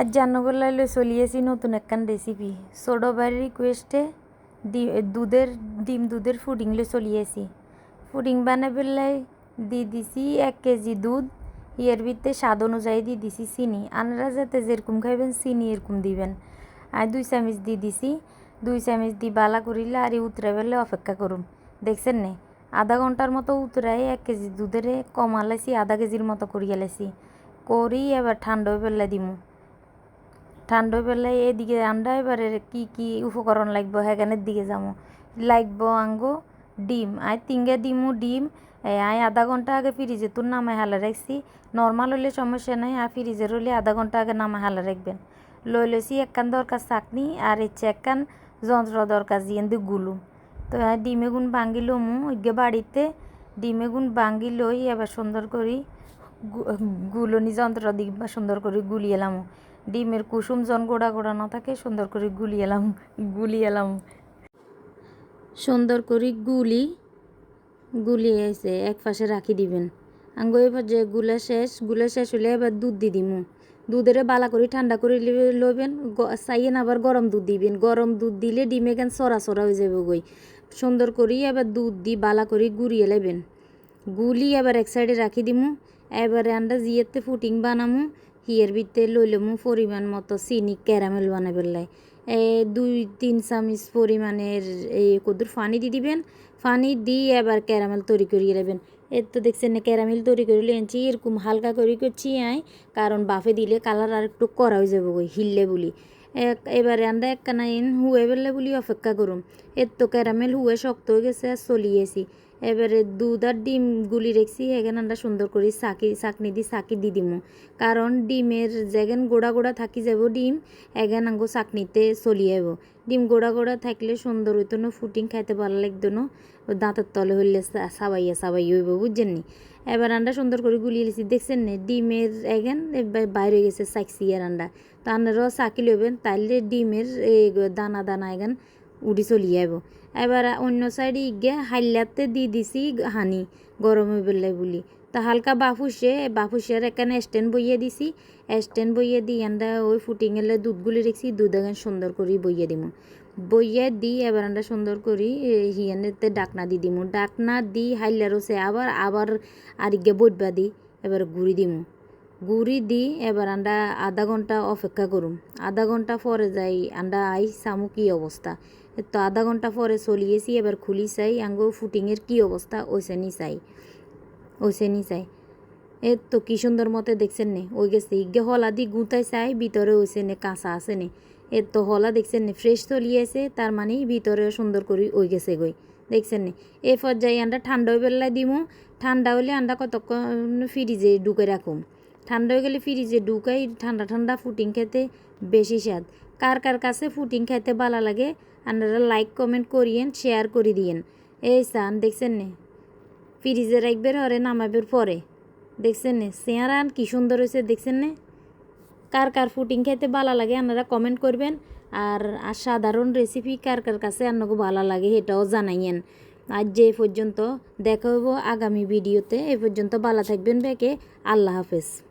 আজ জানগোল্লাইলে চলিয়েছি নতুন একখান রেসিপি ছোটো বাড়ির রিকোয়েস্টে দুধের, ডিম দুধের ফুডিং ফুডিংলে চলিয়েছি। ফুডিং বানাই পেলাই দি দিছি এক কেজি দুধ, ইয়ের ভিতরে স্বাদ অনুযায়ী দিয়ে দিছি চিনি। আনারা যাতে যেরকম খাইবেন, চিনি এরকম দিবেন। আর দুই চামচ দিয়ে দিছি, দুই চামচ দি বালা করিলে আর উতরে পেলে অপেক্ষা করুম। দেখছেন নে? আধা ঘণ্টার মতো উতরাই এক কেজি দুধেরে কমালাইছি, আধা কেজির মতো করিয়া লাইছি। করি এবার ঠান্ডা পেলে দিমু। ঠান্ডা পেলে এদিকে আন্ডা এবারে কি কি উপকরণ লাগবো? হেগানের দিকে যাব লাগবো আঙ্গো ডিম। আয় তিনগে ডিমু। ডিম আয় আধা ঘণ্টা আগে ফ্রিজে তোর নামায় হালা রাখছি। নর্মাল হলে সমস্যা নাই আর ফ্রিজের হলে আধা ঘণ্টা আগে নামায় হালা রাখবেন। লই লইছি একখান দরকার চাকনি আর ইচ্ছে একখান যন্ত্র দরকার জিয়ে দি গুলু। তো ডিমে গুণ ভাঙ্গি লমু ইগে বাড়িতে। ডিমে গুণ ভাঙ্গি লই এবার সুন্দর করি গুলনি যন্ত্র দিক সুন্দর করে গুলিয়ে এলাম ডিমের কুসুম জন গোড়া গোড়া না থাকে, সুন্দর করে গুলি এলাম গুলি এলাম। সুন্দর করে গুলি গুলিয়ে এসে এক পাশে রাখি দিবেন। আঙ্গো এবার যে গুলা শেষগুলা শেষ হলে এবার দুধ দি দিমু। দুধের বালা করে ঠান্ডা করে লইবেন চাইয়েন আবার গরম দুধ দিবেন। গরম দুধ দিলে ডিমে কেন সরা সরা হয়ে যাবে গই সুন্দর করি এবার দুধ দি বালা করে গুড়িয়ে লেবেন গুলি এবার এক সাইডে রাখি দিমু, এবারে আন্ডা জিয়েতে ফুটিং বানামু। হিয়ের ভিতরে লইলমু পরিমাণ মতো চিনি ক্যারামেল বানাবার লাই। দুই, তিন চামিচ পরিমাণের এই কদুর পানি দিয়ে দিবেন। পানি দিয়ে এবার ক্যারামেল তৈরি করিয়ে নেবেন এর তো দেখছেন না, ক্যারামেল তৈরি করে লেনছি, এরকম হালকা করে করছি আই, কারণ বাফে দিলে কালার আর একটু করা হয়ে যাবে হিললে বলি। এক, এবারে আমরা একখানা এন হুয়ে বেললে বলি অপেক্ষা করুম। এর তো ক্যারামেল হুয়ে শক্ত হয়ে গেছে আর চলিয়েছি এবারে দুধ আর ডিম গুলি রেখছি, এখানে আমরা সুন্দর করে চাকি চাকনি দি চাকি দি দিমু। কারণ ডিমের যেগেন গোড়া গোড়া থাকি যাব ডিম এগেন আঙ্গো চাকনিতে চলি যাব ডিম গোড়া গোড়া থাকলে সুন্দর হইতো না, ফুটিং খাইতে ভালো লাগতো না দাঁতের তলে হইলে সাবাইয়া সাবাই হইব, বুঝছেন নি? এবার আন্ডা সুন্দর করে গুলিয়ে লিছি দেখছেন নে? ডিমের এগেন বাইরে গেছে চাকছি আর আন্ডা তো আপনারাও চাকি লইবেন, তাইলে ডিমের এই দানা দানা এগেন উড়ি চলিয়ে আইব। এবার অন্য সাইডে ইগে হাইলাতে দি দিছি হানি, গরম হয়ে বেলাই বলি। তা হালকা বাফুসে, বাফুসের এখানে স্ট্যান্ড বইয়ে দিছি। স্ট্যান্ড বইয়ে দিই আমরা ওই ফুটিং এলে দুধগুলি রেখছি, দুধ এখানে সুন্দর করে বইয়ে দিমু। বইয়ে দি এবার আমরা সুন্দর করি হিয়ানেতে ডাকনা দি দিমু। ডাকনা দি হাইলা রসে আবার আবার আর ইগে বইবা দি, এবার গুড়ি দিমু। গুড়ি দি এবার আমরা আধা ঘণ্টা অপেক্ষা করুম। আধা ঘণ্টা পরে যাই আমরা আই সামু কি অবস্থা। তো আধা ঘণ্টা পরে চলিয়েছি এবার খুলি চাই। আঙ্গো ফুটিংয়ের কি অবস্থা? ওইসে নি চাই। ওইসে নি চাই। এ তো কি সুন্দর মতে দেখছেন নে? ওই গেছে, ইগে হলা দি গুতাই চাই, ভিতরে ওইসে নে কাঁচা আছে নে। এর তো হলা দেখছেন নে, ফ্রেশ চলিয়েছে তার মানে ভিতরে সুন্দর করে ওই গেছে গই। দেখছেন নে? এ পর্যায়ে আমরা ঠান্ডা বেলায় দিমু। ঠান্ডা হলে আমরা কতক্ষণ ফ্রিজে ঢুকে রাখুম? ঠান্ডা হয়ে গেলে ফ্রিজে ঢুকাই ঠান্ডা ঠান্ডা ফুটিং খেতে বেশি স্বাদ। কার কার কাছে ফুটিং খাইতে ভালো লাগে আপনারা লাইক কমেন্ট করিয়েন শেয়ার করে দিয়েন। এই সান দেখছেন নে? ফ্রিজে রাখবের হরে নামাবের পরে। দেখছেন নে? চেয়ারান কি সুন্দর হয়েছে, দেখছেন নে? কার কার ফুটিং খাইতে ভালো লাগে, আপনারা কমেন্ট করবেন। আর আর সাধারণ রেসিপি কার কার কাছে আপনাকে ভালো লাগে, সেটাও জানাইয়েন। আজ যে পর্যন্ত দেখা হব আগামী ভিডিওতে এ পর্যন্ত ভালো থাকবেন বেকে আল্লাহ হাফেজ।